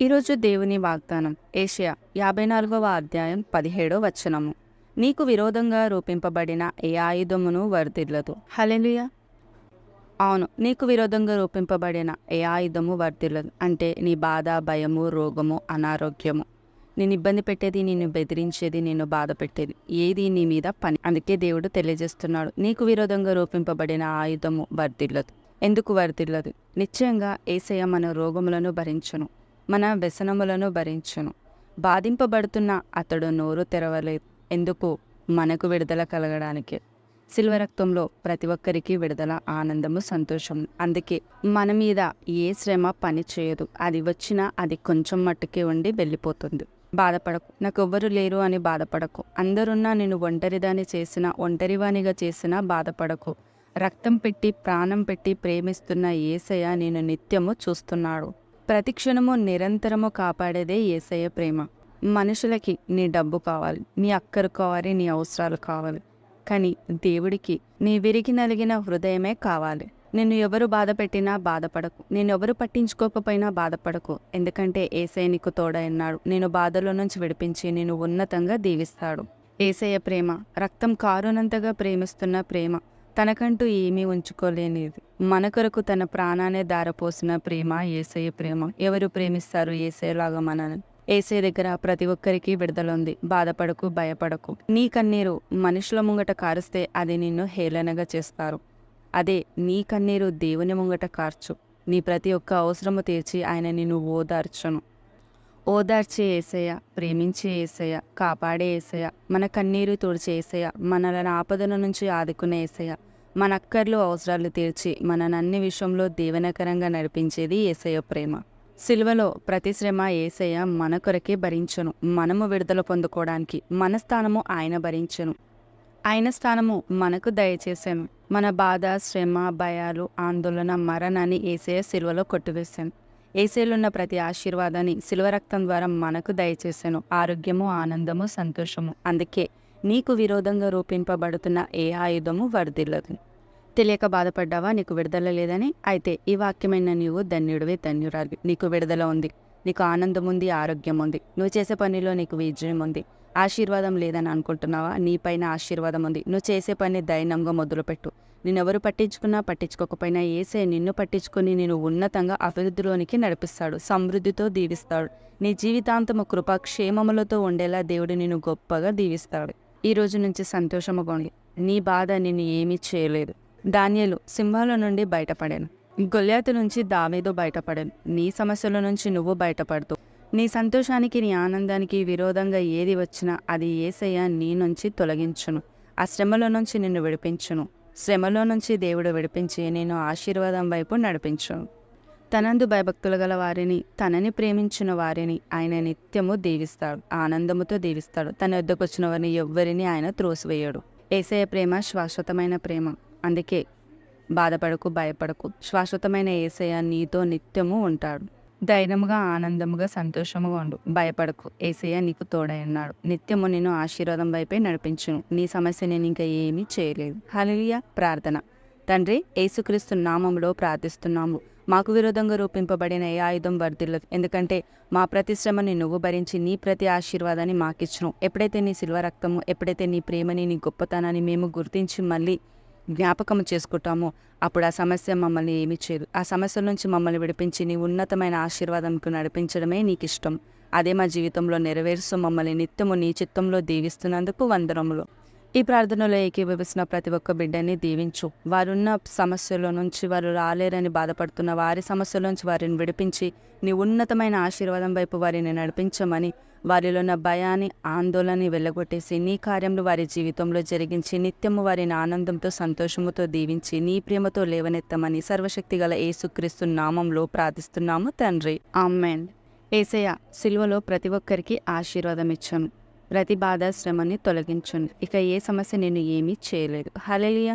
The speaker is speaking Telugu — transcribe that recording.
ఈరోజు దేవుని వాగ్దానం ఏషియా యాభై నాలుగవ అధ్యాయం పదిహేడో వచనము. నీకు విరోధంగా రూపింపబడిన ఏ ఆయుధమును వర్తిల్లదు హలెలుయ అవును నీకు విరోధంగా రూపింపబడిన ఏ ఆయుధము వర్తిల్లదు అంటే నీ బాధ భయము రోగము అనారోగ్యము. నేను ఇబ్బంది పెట్టేది నిన్ను బెదిరించేది నిన్ను బాధ పెట్టేది ఏది నీ మీద పని? అందుకే దేవుడు తెలియజేస్తున్నాడు నీకు విరోధంగా రూపింపబడిన ఆయుధము వర్తిల్లదు ఎందుకు వర్తిల్లదు నిశ్చయంగా ఏసయ్య మన రోగములను భరించును. మన వ్యసనములను భరించును. బాధింపబడుతున్న అతడు నోరు తెరవలేదు. ఎందుకు? మనకు విడుదల కలగడానికి. శిల్వ రక్తంలో ప్రతి ఒక్కరికి విడుదల ఆనందము సంతోషం. అందుకే మన మీద ఏ శ్రమ పని చేయదు. అది వచ్చినా అది కొంచెం మట్టుకే ఉండి వెళ్ళిపోతుంది. బాధపడకు. నాకు ఎవ్వరు లేరు అని బాధపడకు. అందరున్నా నేను ఒంటరిదాన్ని చేసిన ఒంటరివానిగా చేసినా బాధపడకు. రక్తం పెట్టి ప్రాణం పెట్టి ప్రేమిస్తున్న ఏసయ నేను నిత్యము చూస్తున్నాడు. ప్రతి క్షణము నిరంతరము కాపాడేదే ఏసయ్య ప్రేమ. మనుషులకి నీ డబ్బు కావాలి నీ అక్కరు కావాలి నీ అవసరాలు కావాలి. కానీ దేవుడికి నీ విరిగి నలిగిన హృదయమే కావాలి. నిన్ను ఎవరు బాధ పెట్టినా బాధపడకు. నేను ఎవరు పట్టించుకోకపోయినా బాధపడకు. ఎందుకంటే ఏసయ్య నీకు తోడైనాడు నేను బాధలో నుంచి విడిపించి నేను ఉన్నతంగా దీవిస్తాడు. ఏసయ్య ప్రేమ రక్తం కారునంతగా ప్రేమిస్తున్న ప్రేమ. తనకంటూ ఏమీ ఉంచుకోలేనిది. మన కొరకు తన ప్రాణాన్ని దారపోసిన ప్రేమ ఏసయ్య ప్రేమ. ఎవరు ప్రేమిస్తారు? ఏసయ్యలాగా మనని ఏసే దగ్గర ప్రతి ఒక్కరికి విడుదల ఉంది బాధపడకు భయపడకు. నీ కన్నీరు మనుషుల ముంగట కారుస్తే అది నిన్ను హేళనగా చేస్తారు. అదే నీ కన్నీరు దేవుని ముంగట కార్చు. నీ ప్రతి ఒక్క అవసరము తీర్చి ఆయన నిన్ను ఓదార్చను. ఓదార్చే ఏసయ్య ప్రేమించే ఏసయ్య కాపాడే ఏసయ్య మన కన్నీరు తుడిచే ఏసయ్య మనలను ఆపదల నుంచి ఆదుకునే ఏసయ్య మన అక్కర్లు అవసరాలు తీర్చి మనని అన్ని విషయంలో దీవెనకరంగా నడిపించేది ఏసయ్య ప్రేమ. సిల్వలో ప్రతి శ్రమ ఏసయ్య మన కొరకే భరించను. మనము విడుదల పొందుకోవడానికి మన స్థానము ఆయన భరించను. ఆయన స్థానము మనకు దయచేశాను మన బాధ శ్రమ భయాలు ఆందోళన మరణాన్ని ఏసయ్య సిల్వలో కొట్టివేశాను ఏసేలున్న ప్రతి ఆశీర్వాదాన్ని సిల్వ రక్తం ద్వారా మనకు దయచేశాను ఆరోగ్యము ఆనందము సంతోషము. అందుకే నీకు విరోధంగా రూపింపబడుతున్న ఏ ఆయుధము వర్ధిల్లదు తెలియక బాధపడ్డావా? నీకు విడుదల లేదని? అయితే ఈ వాక్యమైన నీవు ధన్యుడివే ధన్యురాలి నీకు విడుదల ఉంది. నీకు ఆనందం ఉంది ఆరోగ్యం ఉంది. నువ్వు చేసే పనిలో నీకు విజయం ఉంది. ఆశీర్వాదం లేదని అనుకుంటున్నావా? నీపైన ఆశీర్వాదం ఉంది. నువ్వు చేసే పని దైనంగా మొదలుపెట్టు. నిన్నెవరు పట్టించుకున్నా పట్టించుకోకపోయినా ఏసే నిన్ను పట్టించుకొని నేను ఉన్నతంగా అభివృద్ధిలోనికి నడిపిస్తాడు సమృద్ధితో దీవిస్తాడు. నీ జీవితాంతము కృప క్షేమములతో ఉండేలా దేవుడు నిన్ను గొప్పగా దీవిస్తాడు. ఈ రోజు నుంచి సంతోషముగా ఉండి నీ బాధ నిన్ను ఏమీ చేయలేదు. ధాన్యాలు సింహాల నుండి బయటపడాను. గొల్లాతు నుంచి దావేదో బయటపడాను. నీ సమస్యల నుంచి నువ్వు బయటపడుతూ. నీ సంతోషానికి నీ ఆనందానికి విరోధంగా ఏది వచ్చినా అది ఏసయ్య నీ నుంచి తొలగించును. ఆ శ్రమలో నుంచి నిన్ను విడిపించును. శ్రమలో నుంచి దేవుడు విడిపించి నేను ఆశీర్వాదం వైపు నడిపించు. తనందు భయభక్తులు గల వారిని తనని ప్రేమించిన వారిని ఆయన నిత్యము దీవిస్తాడు. ఆనందముతో దీవిస్తాడు. తన వద్దకు వచ్చిన వారిని ఎవ్వరిని ఆయన త్రోసివేయడు. ఏసయ్య ప్రేమ శాశ్వతమైన ప్రేమ. అందుకే బాధపడకు భయపడకు. శాశ్వతమైన ఏసయ్య నీతో నిత్యము ఉంటాడు. ధైర్యముగా ఆనందముగా సంతోషముగా ఉండు. భయపడకు. ఏసయ్య నీకు తోడై నిత్యము నేను ఆశీర్వాదం వైపే నడిపించును. నీ సమస్య నేను ఇంకా ఏమీ చేయలేదు. హలియ ప్రార్థన. తండ్రి యేసుక్రీస్తు నామంలో ప్రార్థిస్తున్నాము. మాకు విరోధంగా రూపింపబడిన ఏ ఆయుధం వర్ధిల్లదు. ఎందుకంటే మా ప్రతి శ్రమని నువ్వు భరించి నీ ప్రతి ఆశీర్వాదాన్ని మాకిచ్చును. ఎప్పుడైతే నీ శిల్వ రక్తము ఎప్పుడైతే నీ ప్రేమని నీ గొప్పతనాన్ని మేము గుర్తించి మళ్ళీ జ్ఞాపకం చేసుకుంటామో. అప్పుడు ఆ సమస్య మమ్మల్ని ఏమి చేయదు. ఆ సమస్య నుంచి మమ్మల్ని విడిపించి నీ ఉన్నతమైన ఆశీర్వాదంకు నడిపించడమే నీకు ఇష్టం అదే మా జీవితంలో నెరవేరుస్తూ మమ్మల్ని నిత్యము నీ చిత్తంలో దీవిస్తున్నందుకు వందనములు. ఈ ప్రార్థనలో ఏకీభవిస్తున్న ప్రతి ఒక్క బిడ్డని దీవించు. వారున్న సమస్యల నుంచి వారు రాలేరని బాధపడుతున్న వారి సమస్యల నుంచి వారిని విడిపించి నీ ఉన్నతమైన ఆశీర్వాదం వైపు వారిని నడిపించమని వారిలో ఉన్న భయాన్ని ఆందోళనని వెళ్ళగొట్టేసి నీ కార్యంలో వారి జీవితంలో జరిగించి నిత్యము వారిని ఆనందంతో సంతోషముతో దీవించి నీ ప్రేమతో లేవనెత్తమని సర్వశక్తి గల ఏసుక్రీస్తు నామంలో ప్రార్థిస్తున్నాము తండ్రి. ఆమెన్. ఏసయ్య సిల్వలో ప్రతి ఒక్కరికి ఆశీర్వాదం ఇచ్చాను ప్రతి బాధ శ్రమని తొలగించండి ఇక ఏ సమస్య నేను ఏమీ చేయలేదు. హలెలియా